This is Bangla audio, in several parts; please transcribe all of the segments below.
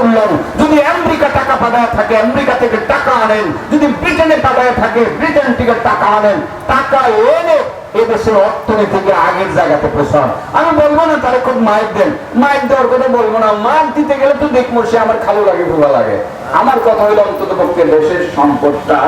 করলেন যদি আমেরিকা টাকা পাঠায় থাকে, আমেরিকা থেকে টাকা আনেন। যদি ব্রিটেনে পাঠায় থাকে, ব্রিটেন থেকে টাকা আনেন। টাকা এনে এদেশের অর্থনীতিকে আগের জায়গাতে পৌঁছান আমি বলব না তারা খুব মাইক দেন। মাইক দেওয়ার কথা বলব না। মাইক দিতে গেলে তো দেখব সে আমার খালো লাগে, ভুলা লাগে। আমার কথা হলো অন্তত পক্ষে দেশের সম্পদটা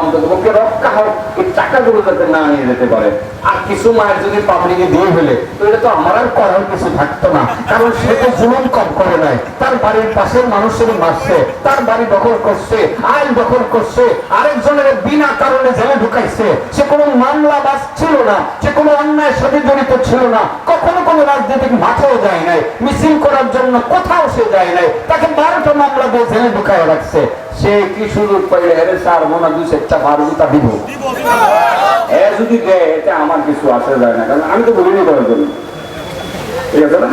অন্তত পক্ষে রক্ষা হোক এই টাকাগুলো যাতে না নিয়ে যেতে পারে। আর কিছু মায়ের যদি পাবলিকে দিয়ে ফেলে, তো এটা তো আমার আর করার কিছু থাকতো না। কারণ সে তো জুলুম কম করে নাই তার বাড়ির পাশের মানুষের মারছে, তার বাড়ি দখল করছে আইন দখল করছে, আরেকজনের বিনা কারণে জেলে ঢুকাইছে। সে কোনো মামলা বাস ছিল না। সে কোনো অন্যায়ের সাথে জড়িত ছিল না, কখনো কোনো রাজনৈতিক মাঠেও যায় নাই, মিছিল করার জন্য কোথাও সে যায় নাই, তাকে বারোটা মামলা দিয়ে জেলে ঢুকায় রাখছে। সে কি সুযোগ পাইলে? হেরে সার মোনা দুই সেটা বারোটা দিব। এ যদি দেয় এটা আমার কিছু আসে যায় না, কারণ আমি তো বলিনি করার জন্য। না?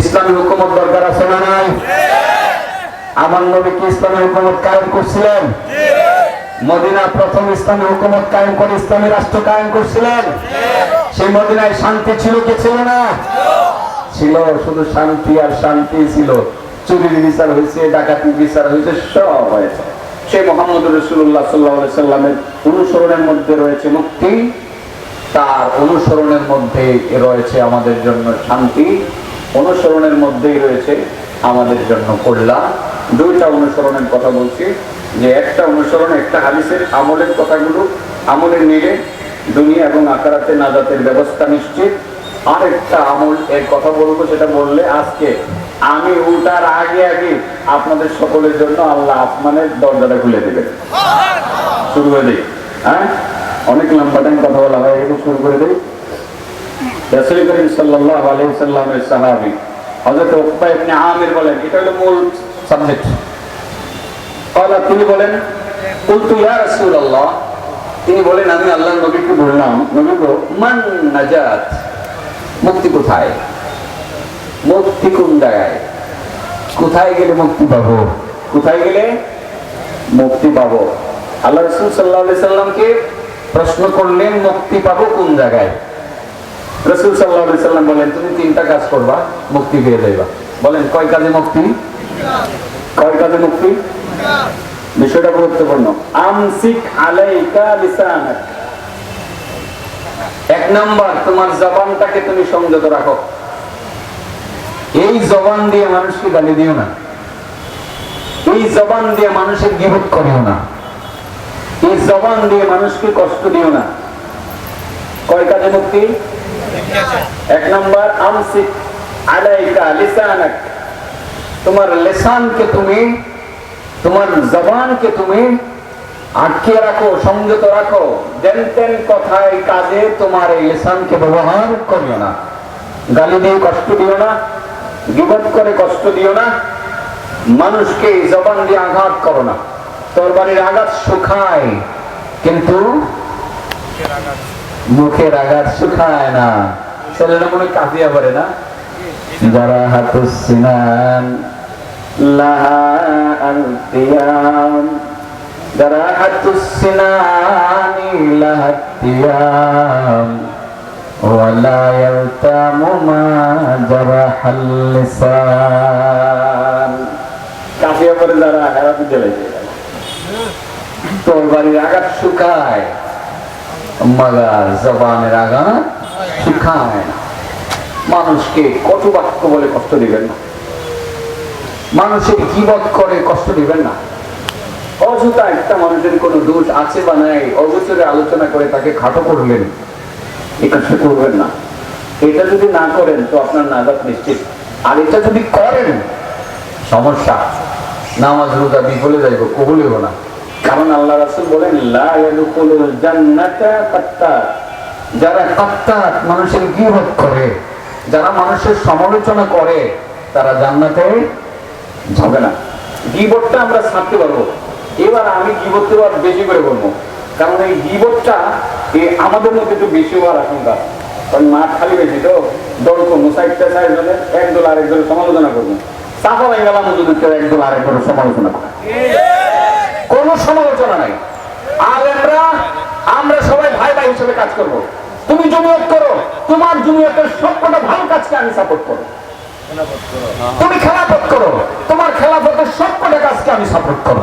ইসলামী হুকুমত দরকার আছে না নাই? আমার নবী কি ইসলামী হুকুমত কায়েম করছিলেন? মদিনা প্রথম ইসলামী হুকুমত কায়েম করে ইসলামী রাষ্ট্র কায়েম করছিলেন। সেই মদিনায় শান্তি ছিল কি ছিল না? ছিল, শুধু শান্তি আর শান্তি ছিল। চুরির বিচার হয়েছে ডাকাতির বিচার হয়েছে, সব হয়েছে। সেই মোহাম্মদ রসুল্লাহ সাল্লাহ সাল্লামের অনুসরণের মধ্যে রয়েছে মুক্তি। তার অনুসরণের মধ্যে রয়েছে আমাদের জন্য শান্তি। অনুসরণের মধ্যেই রয়েছে আমাদের জন্য কল্যাণ। দুইটা অনুসরণের কথা বলছি। যে একটা অনুসরণ, একটা হাদিসের আমলের কথাগুলো, আমলের নিলে দুনিয়া এবং আকারাতে নাজাতের ব্যবস্থা নিশ্চিত। আর একটা আমল এর কথা বলব, সেটা বললে আজকে আমি উল্টার আগে আগে আপনাদের সকলের জন্য আল্লাহ আসমানের দরজাটা খুলে দেবেন। শুরু করে দিই। হ্যাঁ? অনেক লম্বা টাইম কথা বলা হয় একটু শুরু করে দিই। রাসূল করিম সাল্লাল্লাহু আলাইহি সাল্লামের সাহাবী হযরত উকবা ইবনে আমির বলেন, এটা হলো মূল সাবমিট। তিনি বলেন আল্লাহ তিনি বলেন, আমি আল্লাহ নবীকে বললাম মান নাজাত? মুক্তি কোথায়? মুক্তি কোন কোথায় গেলে মুক্তি পাবো? কোথায় গেলে মুক্তি পাবো? আল্লাহ রসুল সাল্লাহ সাল্লামকে প্রশ্ন করলেন, মুক্তি পাবো কোন জায়গায়? রসুল সাল্লাহ সাল্লাম বলেন, তুমি তিনটা কাজ করবা, মুক্তি পেয়ে যাইবা। বলেন, কয় কাজে মুক্তি? কাজে মুক্তি? বিষয়টা গুরুত্বপূর্ণ। আমসিক আলাইকা লিসানাক। এক নাম্বার, তোমার জবানটাকে তুমি সংযত রাখো। এই জবান দিয়ে মানুষকে গালি দিও না। এই জবান দিয়ে মানুষের গিবত করিও না। এই জবান দিয়ে মানুষকে কষ্ট দিও না। কয় কাজে মুক্তি? এক নম্বর, আমসিক আলাইকা লিসানাক। তোমার লেসানকে তুমি তোমার জবানকে তুমি আটকে রাখো সংযত রাখো। তেন কথায় কাজে তোমার এই লেসানকে ব্যবহার করিও না। গালি দিয়ে কষ্ট দিও না গিবত করে কষ্ট দিও না মানুষকে জবান দিয়ে আঘাত করো না। তোর বাড়ির আঘাত শুকায় কিন্তু মুখের আঘাত। শুকায় না। ছেলেরা মনে হয় কাঁপিয়া পারে না যারা হাতুসিনান লাহা আলতিয়াম যারা হাতুসিনানি লাহাতিয়াম ولا يلتام ما جرح اللسان কাফিয়া পরে যারা হেরাতে জ্বালাইছে তোর বাড়ির আঘাত শুকায় মাগার জবানের আঘাত শুকায় না মানুষকে কটু বাক্য বলে কষ্ট দিবেন না। মানুষের কিবত করে কষ্ট দিবেন না। অযথা একটা মানুষের কোনো দোষ আছে বা নাই, অগোচরে আলোচনা করে তাকে খাটো করলেন কাজটা করবেন না। এটা যদি না করেন তো আপনার নাজাত নিশ্চিত। আর এটা যদি করেন, সমস্যা। নামাজ, রোজা বিফলে যাইব কবুলেও না। কারণ আল্লাহ রাসূল বলেন যারা কাত্তাত মানুষের গীবত করে যারা মানুষের সমালোচনা করে, তারা জান্নাতে যাবে না। গীবতটা আমরা ছাড়তে পারব। এবার আমি গীবতকে আবার বেশি করে বলব। কারণ এই গীবতটা এ আমাদের মধ্যে একটু বেশি হওয়ার আশঙ্কা। কারণ মাঠ খালি বেশি তো, দল করব সাইডটা সাইড হলে একদল আরেকদলের সমালোচনা করব। সাফা হয়ে গেলাম যদি কেউ একদল আরেকদলের সমালোচনা করে। কোনো সমালোচনা নাই। আর আমরা আমরা সবাই ভাই ভাই হিসেবে কাজ করব। তুমি জমিয়ত করো, তোমার জমিয়তের সবকটা ভালো কাজকে আমি সাপোর্ট করো। তুমি খেলাফত করো, তোমার খেলাফতের সবকটা কাজকে আমি সাপোর্ট করো।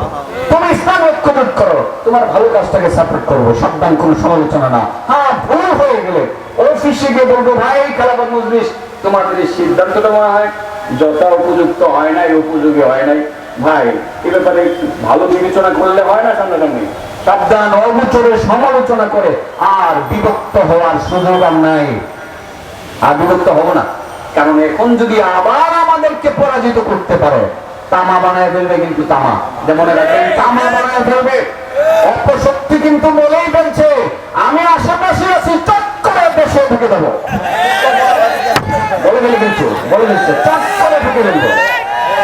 তুমি ইসলাম ঐক্যবোধ করো, তোমার ভালো কাজটাকে সাপোর্ট করব। সাবধান, কোনো সমালোচনা না। হ্যাঁ ভুল হয়ে গেলে অফিসে গিয়ে বলব, ভাই, খেলাফত মজলিস। তোমাদের এই সিদ্ধান্তটা মনে হয়, যথা উপযুক্ত হয় নাই, উপযোগী হয় নাই। ভাই, এ ব্যাপারে ভালো বিবেচনা করলে হয় না সামনাসামনি? সাবধান অবচরে সমালোচনা করে আর বিভক্ত হওয়ার সুযোগ আর নাই। আর বিভক্ত হব না। কারণ এখন যদি আবার আমাদেরকে পরাজিত করতে পারে, তামা বানায় ফেলবে কিন্তু তামা। যেমন তামা বানায় ফেলবে। অপশক্তি কিন্তু বলেই ফেলছে আমি আশেপাশে আছি, চট করে দেশে ঢুকে দেবো। বলে ফেলে কিন্তু বলে দিচ্ছে, চট ঢুকে দেবো।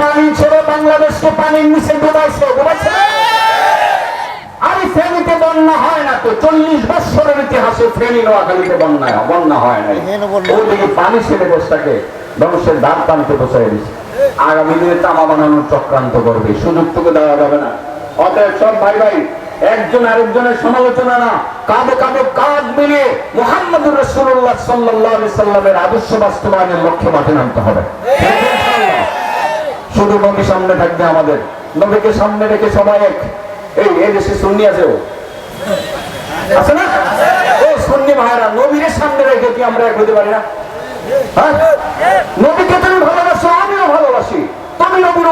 পানি ছেড়ে বাংলাদেশকে পানির নিচে ডুবাইছে ডুবাইছে আর ফেনীতে বন্যা হয় না তো চল্লিশ বছরের ইতিহাসে ফেনী নোয়াখালীতে বন্যা বন্যা হয় নাই। ওদিকে পানি ছেড়ে দেশটাকে ধ্বংসের দ্বার প্রান্তে বসাই দিচ্ছে আগামী দিনে তামা বানানোর চক্রান্ত করবে সুযোগ দেওয়া যাবে না। অতএব সব ভাই ভাই একজন আরেকজনের সমালোচনা না কাঁধে কাঁধে কাঁধ মিলিয়ে মোহাম্মদুর রসুল্লাহ সাল্লাহ সাল্লামের আদর্শ বাস্তবায়নের লক্ষ্যে মাঠে নামতে হবে। শুধু নবী সামনে থাকবে আমাদের। নবীকে সামনে রেখে সবাই এক। এই দেশে সুন্নি আছে ও। আছে না? ও ভাইরা নবীর সামনে রেখে কি আমরা এক হতে পারি না? হ্যাঁ? নবীকে তুমি ভালোবাসো, আমিও ভালোবাসি। তুমি নবীর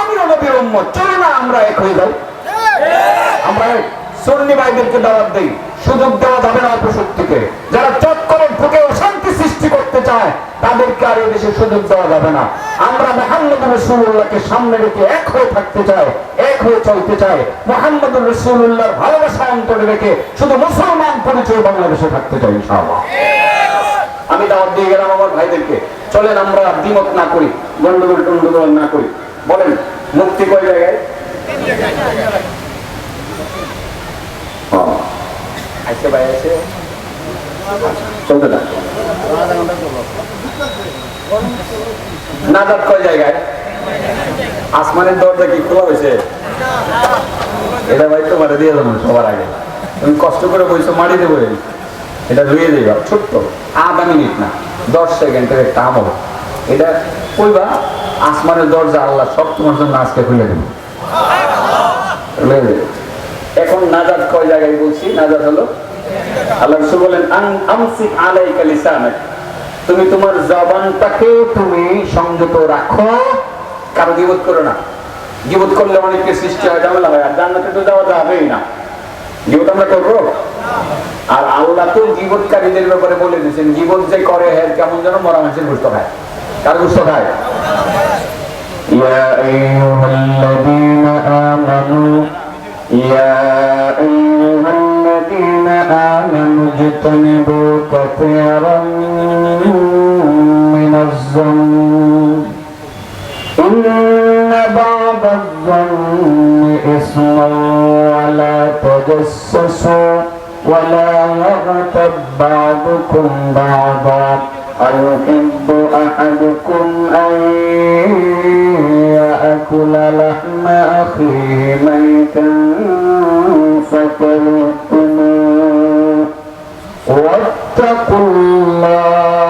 আমিও নবীর চলো না, আমরা এক হয়ে যাই। আমরা ভাইদেরকে দাওয়াত দেই। সুযোগ দেওয়া যাবে না অল্প শক্তিকে। যারা চট করে ঢুকে অশান্তি সৃষ্টি করতে চায়, তাদেরকে আর এই দেশে সুযোগ দেওয়া যাবে না। রসুল্লাহকে সামনে রেখে এক হয়ে থাকতে চাই এক হয়ে চলতে চাই মোহাম্মদ রসুল্লাহর ভালোবাসা অন্তরে রেখে শুধু মুসলমান পরিচয় বাংলাদেশে থাকতে চাই ইনশাআল্লাহ। আমি দাওয়াত দিয়ে গেলাম আমার ভাইদেরকে। চলেন আমরা দ্বিমত না করি, গন্ডগোল টন্ডগোল না করি। বলেন, মুক্তি কয় জায়গায়? আইসে না নাজাত কয় জায়গায়? আসমানের দরজা কি খোলা হয়েছে? এটা ভাই তোমার দিয়ে দেবো সবার আগে। তুমি কষ্ট করে বইছো মারি দেবো এটা ধুয়ে দেবা, ছোট্ট। আধা মিনিট না, দশ সেকেন্ডের একটা আমল। এটা কইবা, আসমানের দরজা আল্লাহ সব তোমার জন্য আজকে খুলে দেবে। এখন নাজাদ কয় জায়গায় বলছি? নাজাদ হলো? আল্লাহ রসুল বলেন আমসিক আলাইকা লিসানাক। তুমি তোমার জবানটাকে তুমি সংযত রাখো। কারো গিবত করো না গিবত করলে অনেকের সৃষ্টি হয় ঝামেলা হয় আর জান্নাতে তো যাওয়া যাবেই না গিবত আমরা করবো আর আল্লাহ তো জীবৎকারীদের ব্যাপারে বলে দিয়েছেন জীবন যে করে হ্যাঁ কেমন যেন মরা মানুষের গুস্ত খায় কার গুস্ত খায় يا أيها الذين آمنوا يا أيها الذين آمنوا اجتنبوا كثيرا من الظن إن بعض الظن إثم ولا تجسسوا ولا يغتب بعضكم بعضا أيحب أحدكم أن يأكل لحم أخيه ميتا فكرهتموه واتقوا الله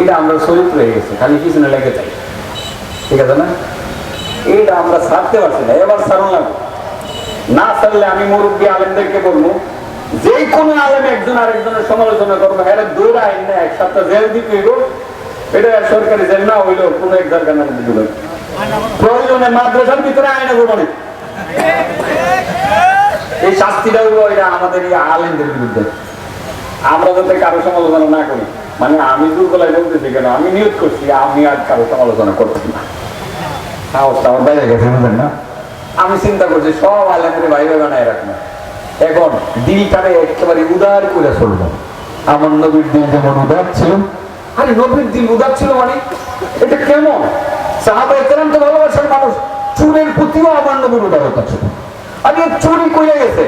এটা আমরা চরিত্র হয়ে গেছে, খালি পিছনে লেগে যাই। ঠিক আছে না? এটা আমরা ছাড়তে পারছি না, এবার ছাড়ুন লাগবে না ছাড়লে আমি মুরব্বী আলেমদেরকে বলব যে কোনো আলেম একজন আরেকজনের সমালোচনা করব হ্যাঁ দৌড় আইন না এক সপ্তাহ জেল দিতে হইব, এটা সরকারি জেল না, হইলেও কোনো এক জায়গার মধ্যে দিল প্রয়োজনে মাদ্রাসার ভিতরে আইনে করব এই শাস্তিটা হইব এটা আমাদের এই আলেমদের বিরুদ্ধে। আমরা যাতে কারও সমালোচনা না করি। মানে আমি দুর্বলায় বলতেছি কেন? আমি নিয়োগ করছি, আমি আর কারও সমালোচনা করছি না। আমি চিন্তা করছি, সব আলেমের বাইরে বানায় রাখব। এখন দিলটারে একেবারে উদার করে চলবো আমার নবীর দিল যেমন উদার ছিল। আরে নবীর দিল উদার ছিল মানে? এটা কেমন? সাহাবা একরাম তো ভালোবাসার মানুষ। চুরের প্রতিও আমার নবীর উদারতা ছিল। আমি এর চুরি করে গেছে।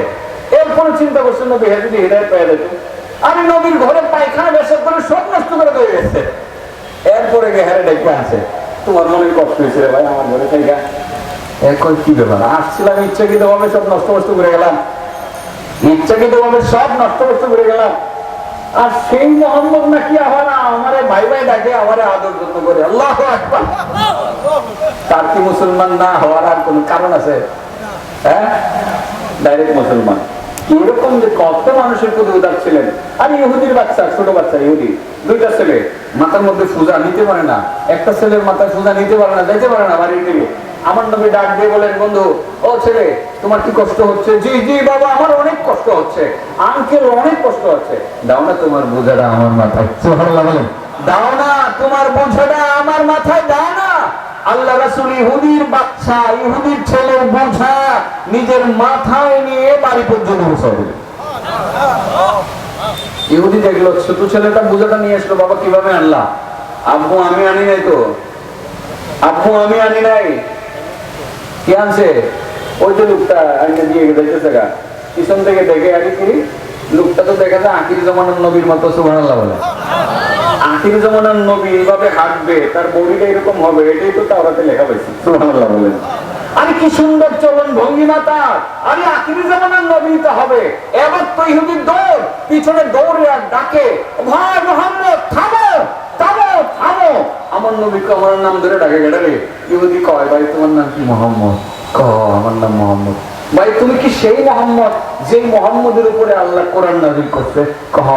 এরপরে চিন্তা করছেন, নবী হ্যাঁ যদি হৃদয় পেয়ে আমি নবীর ঘরে পায়খানা বেসা করে সব নষ্ট করে দিয়ে গেছে। এরপরে গিয়ে হ্যাঁ ডেকে আছে তোমার মনে কষ্ট হয়েছে রে ভাই, আমার ঘরে থেকে। এখন কি ব্যাপার? আসছিলাম, ইচ্ছাকৃত ভাবে সব নষ্ট নষ্ট করে গেলাম। ইচ্ছাকৃত ভাবে সব নষ্ট নষ্ট করে গেলাম। আর সেই মোহাম্মদ নাকি আবার আমারে ভাই ভাই ডাকে, আমারে আদর যত্ন করে। আল্লাহ তার কি মুসলমান না হওয়ার আর কোন কারণ আছে? হ্যাঁ? ডাইরেক্ট মুসলমান। যে কত মানুষের প্রতি উদার ছিলেন আর ইহুদির বাচ্চা, ছোট বাচ্চা, ইহুদি। দুইটা ছেলে। মাথার মধ্যে সুজা নিতে পারে না। একটা ছেলের মাথায় সুজা নিতে পারে না পারে না বাড়ির আমার নবী ডাক দিয়ে বলেন, বন্ধু, ও ছেলে, তোমার কি কষ্ট হচ্ছে? জি জি, বাবা, আমার অনেক কষ্ট হচ্ছে। আঙ্কেল অনেক কষ্ট হচ্ছে। দাও না তোমার বোঝাটা আমার মাথায়। দাও না তোমার বোঝাটা আমার মাথায়, দাও না। আল্লাহ রাসূল ইহুদির বাচ্চা, ইহুদির ছেলের বোঝা নিজের মাথায় নিয়ে বাড়ি পর্যন্ত পৌঁছাবে ইহুদি দেখল, ছোট ছেলেটা বোঝাটা নিয়ে আসলো, বাবা, কীভাবে আনলা? আব্বু, আমি আনি নাই তো। আব্বু, আমি আনি নাই। কি আনছে? ওই যে লোকটা, আইনে দিয়ে দেখতেছে গা। পিছন থেকে দেখে আরে কি? লোকটা তো দেখা যায় আকির জমানার নবীর মতো, সুবহানাল্লাহ বলে। আখির জমানার নবী এইভাবে হাঁটবে, তার বডিটা এরকম হবে, এটাই তো লেখা বলেন। আরে কি সুন্দর চলন ভঙ্গিমা তার আরে আখির জমানার নবী তো হবে। এবার তো ইহুদির দৌড়, পিছনে দৌড়ে আর ডাকে, ভাই মোহাম্মদ, থামো থামো থামো। আমার নবীকে আমার নাম ধরে ডাকে ইহুদি কয়, ভাই, তোমার নাম কি মোহাম্মদ? ক আমার নাম মোহাম্মদ। ভাই, তুমি কি সেই মোহাম্মদ, যেই মোহাম্মদের উপরে আল্লাহ কোরআন নাজিল করছে? কহ